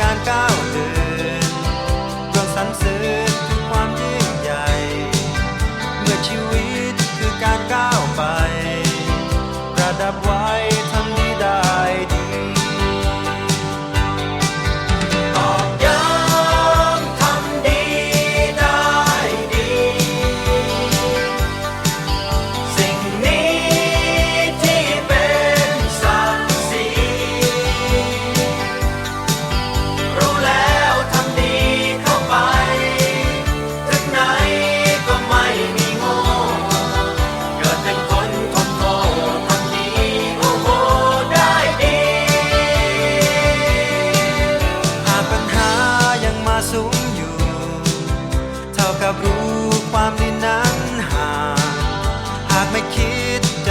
การก้า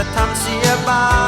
จะทำเสียบ้าง